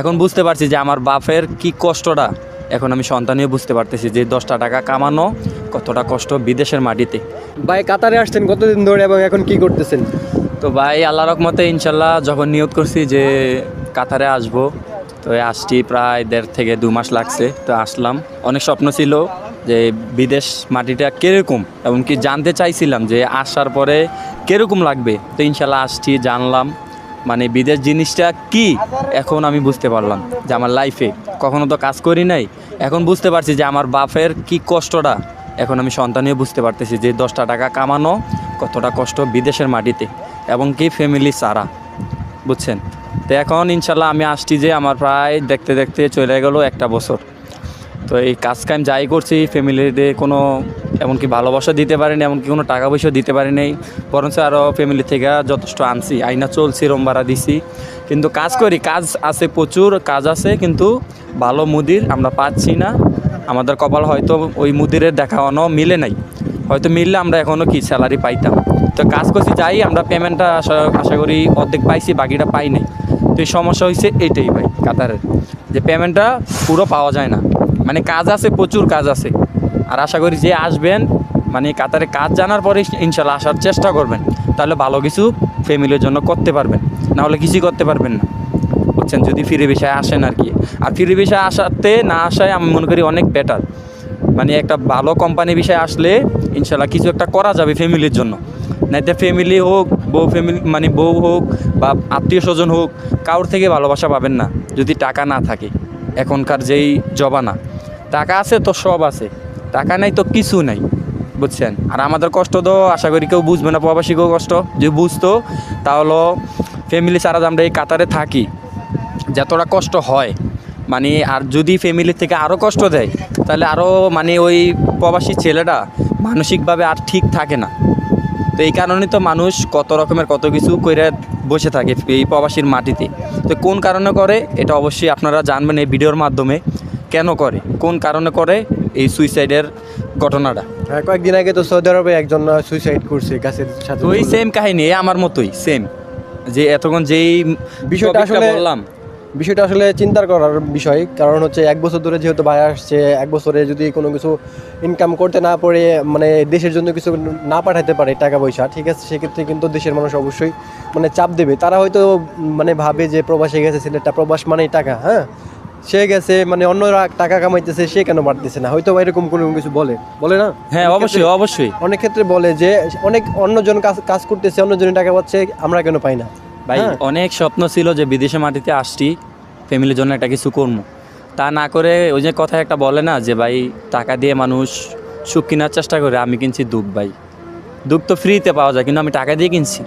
এখন বুঝতে পারছি যে আমার বাপের কি কষ্টটা। এখন আমি সন্তানেও বুঝতে পারতেছি যে দশটা টাকা কামানো কতটা কষ্ট বিদেশের মাটিতে। ভাই কাতারে আসছেন কতদিন ধরে এবং এখন কি করতেছেন? তো ভাই আল্লাহ রকমতে ইনশাল্লাহ যখন নিয়োগ করছি যে কাতারে আসব তো আসছি প্রায় দেড় থেকে দু মাস লাগছে তো আসলাম। অনেক স্বপ্ন ছিল যে বিদেশ মাটিটা কীরকম এমনকি জানতে চাইছিলাম যে আসার পরে কীরকম লাগবে। তো ইনশাল্লাহ আসছি জানলাম। মানে বিদেশ জিনিসটা কি? এখন আমি বুঝতে পারলাম যে আমার লাইফে কখনো তো কাজ করি নাই। এখন বুঝতে পারছি যে আমার বাপের কি কষ্টটা। এখন আমি সন্তানেও বুঝতে পারতেছি যে দশটা টাকা কামানো কতটা কষ্ট বিদেশের মাটিতে এবং কি ফ্যামিলি সারা বুঝছেন? তো এখন ইনশাল্লাহ আমি আসছি যে আমার প্রায় দেখতে দেখতে চলে গেল একটা বছর। তো এই কাজ কাম যাই করছি ফ্যামিলিতে কোনো এমনকি ভালোবাসা দিতে পারিনি, এমনকি কোনো টাকা পয়সা দিতে পারি নাই বরঞ্চ আরও ফ্যামিলি থেকে যথেষ্ট আনছি আইনা চলছি রোমবারা দিছি। কিন্তু কাজ করি, কাজ আছে প্রচুর, কাজ আছে, কিন্তু ভালো মুদির আমরা পাচ্ছি না। আমাদের কপাল হয়তো ওই মুদিরের দেখানো মিলে নাই। হয়তো মিললে আমরা এখনও কি স্যালারি পাইতাম। তো কাজ করছি, যাই, আমরা পেমেন্টটা আশা আশা করি অর্ধেক পাইছি, বাকিটা পাই নাই। তো এই সমস্যা হয়েছে এইটাই ভাই, কাতারের। যে পেমেন্টটা পুরো পাওয়া যায় না। মানে কাজ আছে, প্রচুর কাজ আছে। আর আশা করি যে আসবেন মানে কাতারে কাজ জানার পরে ইনশাল্লাহ আসার চেষ্টা করবেন। তাহলে ভালো কিছু ফ্যামিলির জন্য করতে পারবেন। না হলে কিছুই করতে পারবেন না। বুঝছেন? যদি ফিরে বিষয়ে আসেন আর কি। আর ফিরে বিষয়ে আসাতে না আসায় আমি মনে করি অনেক বেটার মানে একটা ভালো কোম্পানি বিষয়ে আসলে ইনশাল্লাহ কিছু একটা করা যাবে ফ্যামিলির জন্য। নাইতে ফ্যামিলি হোক, বউ ফ্যামিলি মানে বউ হোক বা আত্মীয় স্বজন হোক কারোর থেকে ভালোবাসা পাবেন না, যদি টাকা না থাকে। এখনকার যেই জবানা টাকা আছে তো সব আছে, টাকা নাই তো কিছু নাই, বুঝছেন? আর আমাদের কষ্ট তো আশা করি কেউ বুঝবে না, প্রবাসীকেও কষ্ট। যদি বুঝতো, তাহলে ফ্যামিলি ছাড়া আমরা এই কাতারে থাকি, যতটা কষ্ট হয় মানে আর যদি ফ্যামিলি থেকে আরও কষ্ট দেয়, তাহলে আরও মানে ওই প্রবাসী ছেলেটা মানসিকভাবে আর ঠিক থাকে না। তো এই কারণে তো মানুষ কত রকমের কত কিছু করে বসে থাকে এই প্রবাসীর মাটিতে। তো কোন কারণে করে এটা অবশ্যই আপনারা জানবেন এই ভিডিওর মাধ্যমে। কেন করে? কোন কারণে করে এই সুইসাইডের ঘটনাটা? হ্যাঁ কয়েকদিন আগে তো সৌদি আরবে একজন সুইসাইড করছে গাছের সাথে ওই সেম কাহিনী আমার মতোই সেম যে এতক্ষণ যেই বিষয়টা আসলে- বললাম। বিষয়টা আসলে চিন্তার করার বিষয়। কারণ হচ্ছে এক বছর ধরে যেহেতু ভাই আসছে এক বছরে যদি কোনো কিছু ইনকাম করতে না পারে মানে দেশের জন্য কিছু না পাঠাতে পারে টাকা পয়সা ঠিক আছে সেক্ষেত্রে কিন্তু দেশের মানুষ অবশ্যই মানে চাপ দেবে। তারা হয়তো মানে ভাবে যে প্রবাসে গেছে ছেলেটা প্রবাস মানেই টাকা হ্যাঁ? সে গেছে মানে অন্যরা টাকা কামাইতেছে সে কেন পারতেছে না? হয়তো এরকম কোনো কিছু বলে। বলে না? হ্যাঁ অবশ্যই অবশ্যই। অনেক ক্ষেত্রে বলে যে অনেক অন্যজন কাজ কাজ করতেছে অন্যজনের টাকা পাচ্ছে আমরা কেন পাই না? ভাই হ্যাঁ। অনেক স্বপ্ন ছিল যে বিদেশে মাটিতে আসছি ফ্যামিলির জন্য একটা কিছু করব তা না করে ওই যে কথা একটা বলে না যে ভাই টাকা দিয়ে মানুষ সুখ কেনার চেষ্টা করে আমি কিনছি দুধ ভাই। দুধ তো ফ্রিতে পাওয়া যায় কিন্তু আমি টাকা দিয়ে কিনছি।